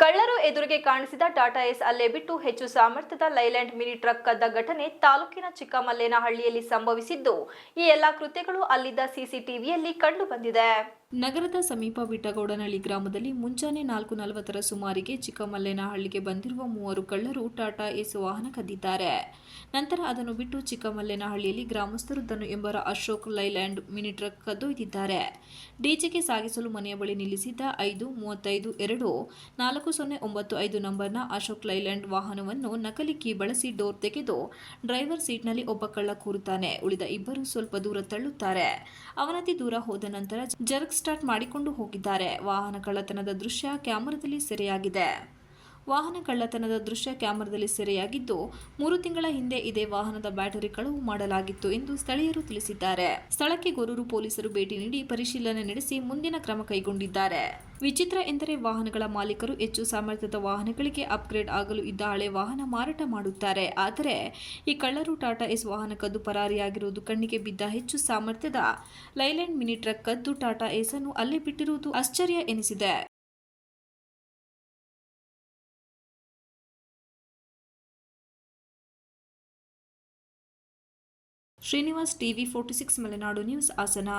ಕಣ್ಣಿಗೆ ಕಾಣಿಸಿದ ಟಾಟಾ ಎಸ್ ಅಲ್ಲೇ ಬಿಟ್ಟು ಹೆಚ್ಚು ಸಾಮರ್ಥ್ಯದ ಲೈಲ್ಯಾಂಡ್ ಮಿನಿ ಟ್ರಕ್ ಕದ್ದ ಘಟನೆ ತಾಲೂಕಿನ ಚಿಕ್ಕಮಲ್ಲೇನಹಳ್ಳಿಯಲ್ಲಿ ಸಂಭವಿಸಿದ್ದು. ಈ ಎಲ್ಲಾ ಕೃತ್ಯಗಳು ಅಲ್ಲಿದ್ದ ಸಿಸಿಟಿವಿಯಲ್ಲಿ ಕಂಡು ಬಂದಿದೆ. ನಗರದ ಸಮೀಪ ವಿಟಗೌಡನಹಳ್ಳಿ ಗ್ರಾಮದಲ್ಲಿ ಮುಂಜಾನೆ ನಾಲ್ಕು ನಲವತ್ತರ ಸುಮಾರಿಗೆ ಚಿಕ್ಕಮಲ್ಲೇನಹಳ್ಳಿಗೆ ಬಂದಿರುವ ಮೂವರು ಕಳ್ಳರು ಟಾಟಾ ಎಸ್ ವಾಹನ ಕದ್ದಿದ್ದಾರೆ. ನಂತರ ಅದನ್ನು ಬಿಟ್ಟು ಚಿಕ್ಕಮಲ್ಲೇನಹಳ್ಳಿಯಲ್ಲಿ ತನ್ನ ಎಂಬರ ಅಶೋಕ್ ಲೈಲ್ಯಾಂಡ್ ಮಿನಿ ಟ್ರಕ್ ಕದ್ದೊಯ್ದಿದ್ದಾರೆ. ಡಿಜೆಗೆ ಸಾಗಿಸಲು ಮನೆಯ ಬಳಿ ನಿಲ್ಲಿಸಿದ್ದ ಐದು, ಮೂವತ್ತೈದು, ಎರಡು ನಾಲ್ಕು ಸೊನ್ನೆ ಒಂಬತ್ತು ಐದು ನಂಬರ್ನ ಅಶೋಕ್ ಲೈಲ್ಯಾಂಡ್ ವಾಹನವನ್ನು ನಕಲಿ ಕೀ ಬಳಸಿ ಡೋರ್ ತೆಗೆದು ಡ್ರೈವರ್ ಸೀಟ್ನಲ್ಲಿ ಒಬ್ಬ ಕಳ್ಳ ಕೂರುತ್ತಾನೆ. ಉಳಿದ ಇಬ್ಬರು ಸ್ವಲ್ಪ ದೂರ ತಳ್ಳುತ್ತಾರೆ. ಅವನತಿ ದೂರ ಹೋದ ನಂತರ ಜರ್ಕ್ ಸ್ಟಾರ್ಟ್ ಮಾಡಿಕೊಂಡು ಹೋಗಿದ್ದಾರೆ. ವಾಹನ ಕಳ್ಳತನದ ದೃಶ್ಯ ಕ್ಯಾಮೆರಾದಲ್ಲಿ ಸೆರೆಯಾಗಿದೆ. ವಾಹನ ಕಳ್ಳತನದ ದೃಶ್ಯ ಕ್ಯಾಮೆರಾದಲ್ಲಿ ಸೆರೆಯಾಗಿದ್ದು, ಮೂರು ತಿಂಗಳ ಹಿಂದೆ ಇದೇ ವಾಹನದ ಬ್ಯಾಟರಿ ಕಳವು ಮಾಡಲಾಗಿತ್ತು ಎಂದು ಸ್ಥಳೀಯರು ತಿಳಿಸಿದ್ದಾರೆ. ಸ್ಥಳಕ್ಕೆ ಗೊರೂರು ಪೊಲೀಸರು ಭೇಟಿ ನೀಡಿ ಪರಿಶೀಲನೆ ನಡೆಸಿ ಮುಂದಿನ ಕ್ರಮ ಕೈಗೊಂಡಿದ್ದಾರೆ. ವಿಚಿತ್ರ ಎಂದರೆ ವಾಹನಗಳ ಮಾಲೀಕರು ಹೆಚ್ಚು ಸಾಮರ್ಥ್ಯದ ವಾಹನಗಳಿಗೆ ಅಪ್ಗ್ರೇಡ್ ಆಗಲು ಇದ್ದ ಹಳೆ ವಾಹನ ಮಾರಾಟ ಮಾಡುತ್ತಾರೆ. ಆದರೆ, ಈ ಕಳ್ಳರು ಟಾಟಾ ಎಸ್ ವಾಹನ ಕದ್ದು ಪರಾರಿಯಾಗಿರುವುದು ಕಣ್ಣಿಗೆ ಬಿದ್ದ ಹೆಚ್ಚು ಸಾಮರ್ಥ್ಯದ ಲೈಲ್ಯಾಂಡ್ ಮಿನಿ ಟ್ರಕ್ ಕದ್ದು ಟಾಟಾ ಎಸ್ ಅನ್ನು ಅಲ್ಲೇ ಬಿಟ್ಟಿರುವುದು ಆಶ್ಚರ್ಯ ಎನಿಸಿದೆ. Srinivas TV forty six Malenadu news Hassan